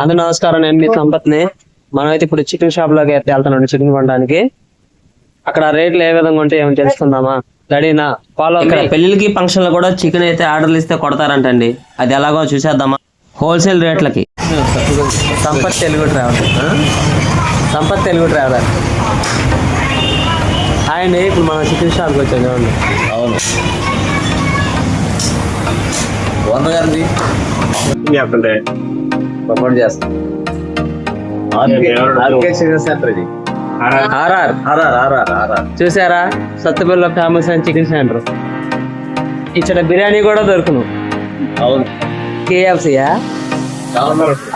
అందరూ నమస్కారం నేను మీ సంపత్ని. మనం అయితే ఇప్పుడు చికెన్ షాప్లోకి అయితే వెళ్తున్నాం చికెన్ కొనడానికి. అక్కడ రేట్లు ఏ విధంగా ఉంటే ఏమో తెలుసుకుందామా? రెడీనా ఫాలో ఇక్కడ పెళ్ళికి ఫంక్షన్లో కూడా చికెన్ అయితే ఆర్డర్లు ఇస్తే కొడతారంటండి. అది ఎలాగో చూసేద్దామా? Wholesale రేట్లకి. Sampath Telugu travel Sampath Telugu traveller hi అండి ఇప్పుడు మనం చికెన్ షాప్కి వచ్చాం చూడండి. అవును. వంద చెప్పండి ప్రమోట్ చేస్తాం. చూసారా? సత్తుపల్లిలో ఫేమస్ అయిన చికెన్ సెంటర్ ఇక్కడ బిర్యానీ కూడా దొరుకును. అవును. కేఎఫ్సీయా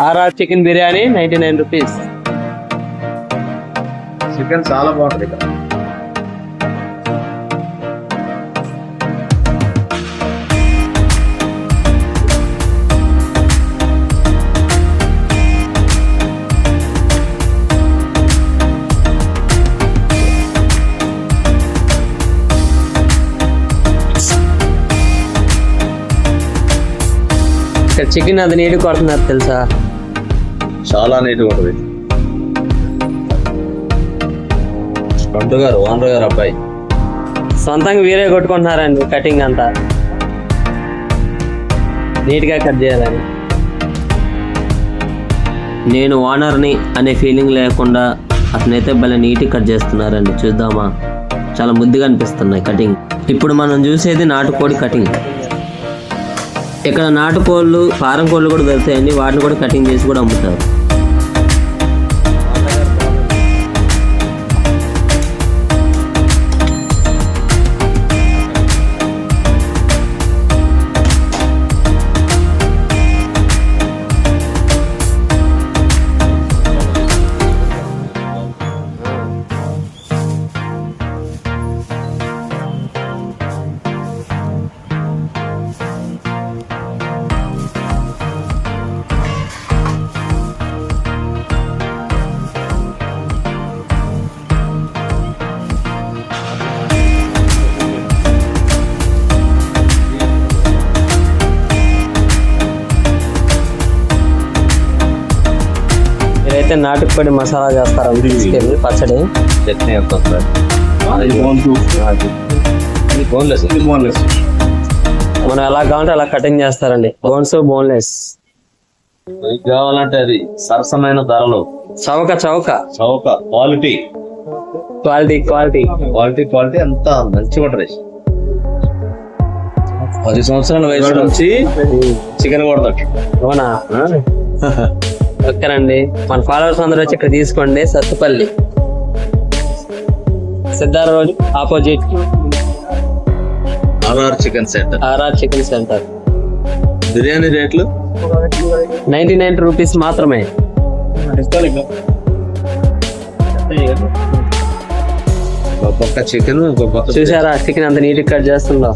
RR chicken biryani ninety nine rupees. Chicken చాలా బాగుంటుంది ఇక్కడ. ఇక్కడ చికెన్ అది నీటి కొడుతున్నారు తెలుసా? చాలా నీట్గా ఉంటుంది. పండు గారు ఓనర్ గారు అబ్బాయి. సొంతంగా వీరే కొట్టుకుంటున్నారండి కటింగ్ అంతా. నీట్గా కట్ చేయాలని. నేను ఓనర్ని అనే ఫీలింగ్ లేకుండా అతనైతే భలే నీట్గా కట్ చేస్తున్నారండి చూద్దామా? చాలా ముద్దుగా అనిపిస్తున్నాయి కటింగ్. ఇప్పుడు మనం చూసేది నాటుకోడి కటింగ్. ఇక్కడ నాటుకోళ్ళు ఫారం కోళ్ళు కూడా దొరుకుతాయండి. వాటిని కూడా కటింగ్ చేసి కూడా అమ్ముతారు. మీరైతే నాటుకోడి మసాలా చేస్తారు? తీసుకెళ్ళి పచ్చడి. చట్నీ బోన్లెస్. బోన్లెస్. మనం ఎలా కావాలంటే అలా కటింగ్ చేస్తారండి. Bones boneless. కావాలంటే అది సరసమైన ధరలు. చౌక చౌక చౌక quality. Quality quality. Quality quality అంతా మంచిగా ఉంటుంది పది సంవత్సరాల వయసు నుంచి చికెన్ కొడతాడు. అవునా? ఓకేనండి మన ఫాలోవర్స్ అందరూ వచ్చి ఇక్కడ తీసుకోండి. Sathupalli. Siddhartha road opposite RR chicken centre. RR chicken centre. Biryani రేట్లు? నైన్టీ నైన్ రూపీస్ మాత్రమే. ఒక పక్క చికెన్ చూసారా చికెన్ అంత నీట్ కట్ చేస్తుందో?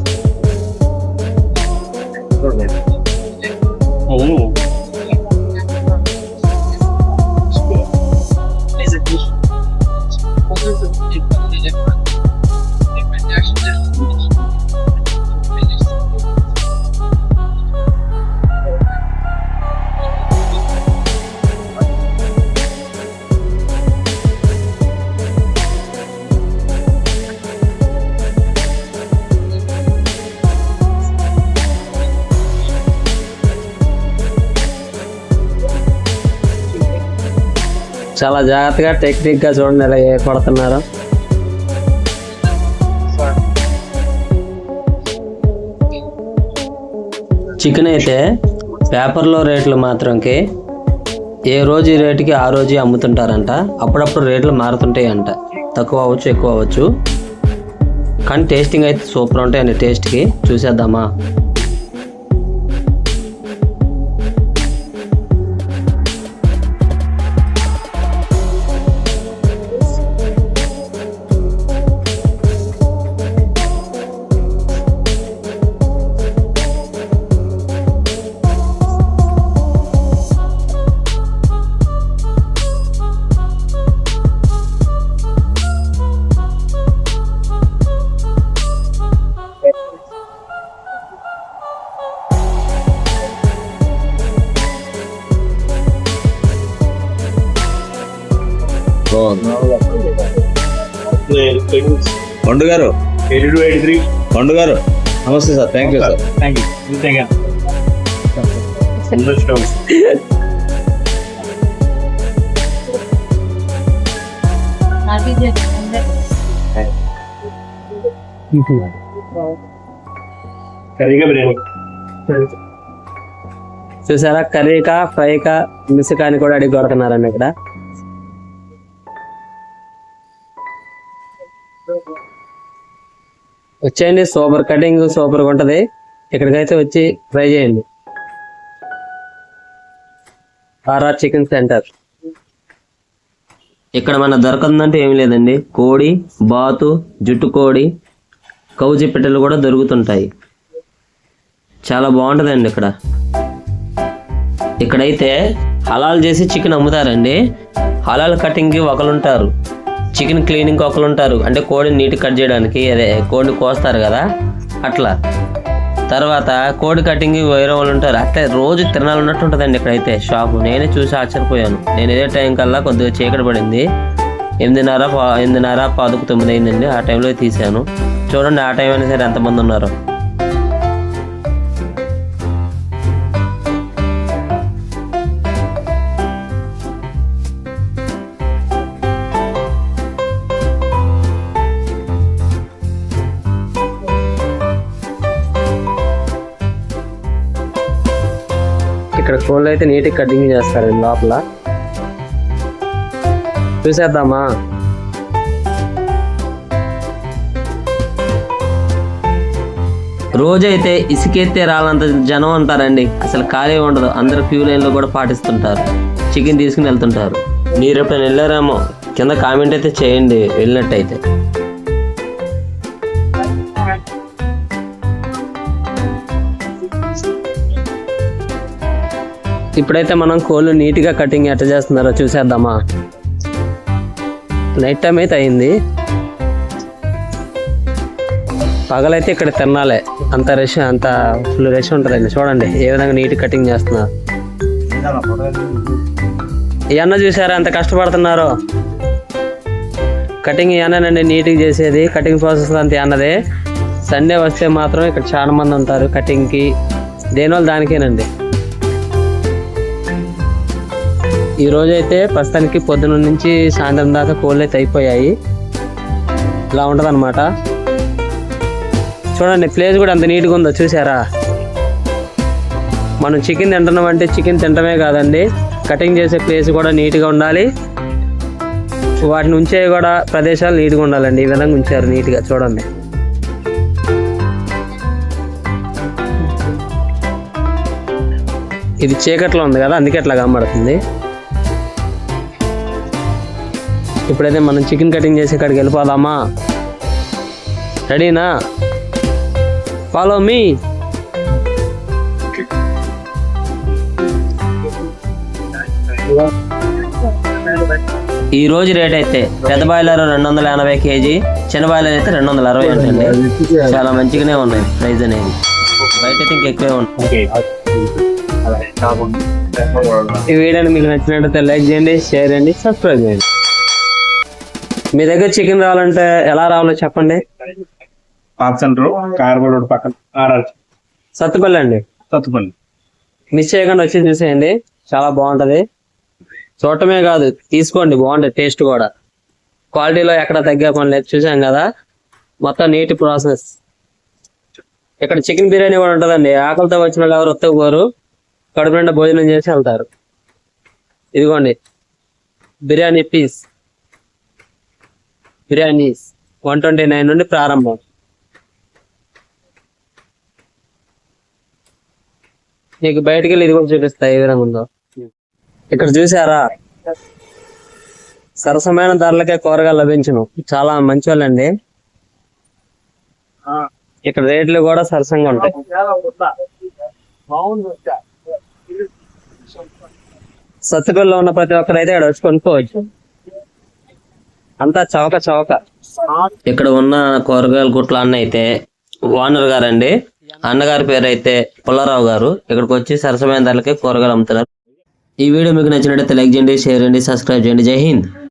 చాలా జాగ్రత్తగా టెక్నిక్గా చూడండి ఎలా ఏ కొడుతున్నారు చికెన్ అయితే పేపర్లో రేట్లు మాత్రంకి ఏ రోజు రేటుకి ఆ రోజు అమ్ముతుంటారంట. అప్పుడప్పుడు రేట్లు మారుతుంటాయంట. తక్కువ అవ్వచ్చు ఎక్కువ అవ్వచ్చు. కానీ టేస్టింగ్ అయితే సూపర్ ఉంటాయండి టేస్ట్కి చూసేద్దామా? పండు గారు. Eighty two eighty three. Pandu గారు. నమస్తే sir. Thank you sir. Thank you. Biryani. చూసారా? కర్రీకా ఫ్రైకా మిసుకా అని కూడా అడిగి కొడుతున్నారండి ఇక్కడ. వచ్చేయండి సూపర్ కటింగ్ సూపర్గా ఉంటుంది. ఇక్కడికైతే వచ్చి ట్రై చేయండి. RR chicken centre. ఇక్కడ మన దొరకదంటే ఏమి లేదండి. కోడి బాతు జుట్టు కోడి కౌజి పిట్టలు కూడా దొరుకుతుంటాయి. చాలా బాగుంటుందండి ఇక్కడ. ఇక్కడైతే హలాల్ చేసి చికెన్ అమ్ముతారండి. హలాల్ కటింగ్కి ఒకరుంటారు చికెన్ క్లీనింగ్కి ఒకరుంటారు అంటే కోడిని నీట్ కట్ చేయడానికి అదే కోడిని కోస్తారు కదా అట్లా. తర్వాత కోడి కటింగ్ వేరే వాళ్ళు ఉంటారు. అట్లే రోజు తినాలన్నట్టు ఉంటుందండి ఇక్కడైతే షాపు. నేనే చూసి ఆశ్చర్యపోయాను. నేను ఇదే టైం కల్లా కొద్దిగా చీకటి పడింది. ఎనిమిదిన్నర ఎనిమిదిన్నర పాదుకు తొమ్మిది అయిందండి. ఆ టైంలో తీశాను. చూడండి ఆ టైం అయినా సరే ఎంతమంది ఉన్నారో. ఫోన్లో అయితే నీట్గా కటింగ్ చేస్తారండి లోపల. చూసేద్దామా? రోజైతే ఇసుకెత్తే రాలంత జనం అంటారండి. అసలు ఖాళీ ఉండదు. అందరు క్యూ లైన్లో కూడా పాటిస్తుంటారు. చికెన్ తీసుకుని వెళ్తుంటారు. మీరు ఎప్పుడైనా వెళ్ళారేమో? కింద కామెంట్ అయితే చేయండి. వెళ్ళినట్టయితే. ఇప్పుడైతే మనం కోళ్ళు నీట్గా కటింగ్ ఎట్ట చేస్తున్నారో చూసేద్దామా. నైట్ టైం అయితే అయింది. పగలైతే ఇక్కడ తినాలే. అంత రష్ అంత ఫుల్ రష్ ఉంటుందండి. చూడండి ఏ విధంగా నీట్ కటింగ్ చేస్తున్నారు. ఈ అన్న చూసారా ఎంత కష్టపడుతున్నారు. కటింగ్ ఈ అన్ననండి నీట్గా చేసేది. కటింగ్ ప్రాసెస్ అంత అన్నదే. సండే వస్తే మాత్రం ఇక్కడ చాలా మంది ఉంటారు కటింగ్కి. దేనివల్ల దానికేనండి. ఈరోజు అయితే ప్రస్తుతానికి పొద్దున నుంచి సాయంత్రం దాకా కోళ్ళు అయితే అయిపోయాయి. ఇలా ఉంటదన్నమాట. చూడండి ప్లేస్ కూడా అంత నీట్గా ఉందో చూసారా? మనం చికెన్ తింటున్నాం అంటే చికెన్ తింటమే కాదండి. కటింగ్ చేసే ప్లేస్ కూడా నీట్గా ఉండాలి. వాటిని ఉంచే కూడా ప్రదేశాలు నీట్గా ఉండాలండి. ఈ విధంగా ఉంచారు నీట్గా చూడండి. ఇది చీకట్లో ఉంది కదా అందుకే అట్లా కనబడుతుంది. ఇప్పుడైతే మనం చికెన్ కటింగ్ చేసి ఇక్కడికి వెళ్ళిపోదామా? రెడీనా? ఫాలో మీ ఈ రోజు రేట్ అయితే పెద్ద బాయిలర్ రెండు వందల ఎనభై కేజీ చిన్న బాయిలర్ అయితే రెండు వందల అరవై ఉంటుంది చాలా మంచిగానే ఉన్నాయి ప్రైస్ అనేది. బయట అయితే ఇంకెక్కువే ఉంటాయి ఈ వీడియోని మీకు నచ్చినట్లయితే లైక్ చేయండి షేర్ చేయండి సబ్స్క్రైబ్ చేయండి. మీ దగ్గర చికెన్ రావాలంటే ఎలా రావాలో చెప్పండి. పాత సెంటర్ కార్బన్ రోడ్ పక్కన ఆర్ఆర్ సత్తుపల్లి అండి. సత్తుపల్లి. మిస్ చేయకుండా వచ్చి చూసేయండి. చాలా బాగుంటది. చూడటమే కాదు తీసుకోండి బాగుంటది టేస్ట్ కూడా. క్వాలిటీలో ఎక్కడ తగ్గే పని లేదు చూసాం కదా. మొత్తం నీటి ప్రాసెస్. ఇక్కడ చికెన్ బిర్యానీ కూడా ఉంటుందండి. ఆకలితో వచ్చిన వాళ్ళు ఎవరు ఒత్తుకోరు. కడుపు నిండా భోజనం చేసి వెళ్తారు. ఇదిగోండి. Biryani piece. Biryani one twenty nine నుండి ప్రారంభం. నీకు బయటికి వెళ్ళి ఇది కూడా చూపిస్తా ఏ విధంగా ఉందో. ఇక్కడ చూసారా సరసమైన ధరలకే కూరగాయలు లభించును. చాలా మంచి వాళ్ళండి ఇక్కడ రేట్లు కూడా సరసంగా ఉంటాయి. సత్తుపల్లిలో ఉన్న ప్రతి ఒక్కరైతే ఇక్కడ వచ్చి కొనుక్కోవచ్చు. అంతా చవక చవక. ఇక్కడ ఉన్న కూరగాయల గుట్ల అన్న అయితే ఓనర్ గారండి. అన్నగారి పేరు అయితే పుల్లారావు గారు. ఇక్కడికి వచ్చి సరసమైన ధరలకే కూరగాయలు అమ్ముతున్నారు. ఈ వీడియో మీకు నచ్చినట్లయితే లైక్ చేయండి షేర్ చేయండి సబ్స్క్రైబ్ చేయండి. జై హింద్.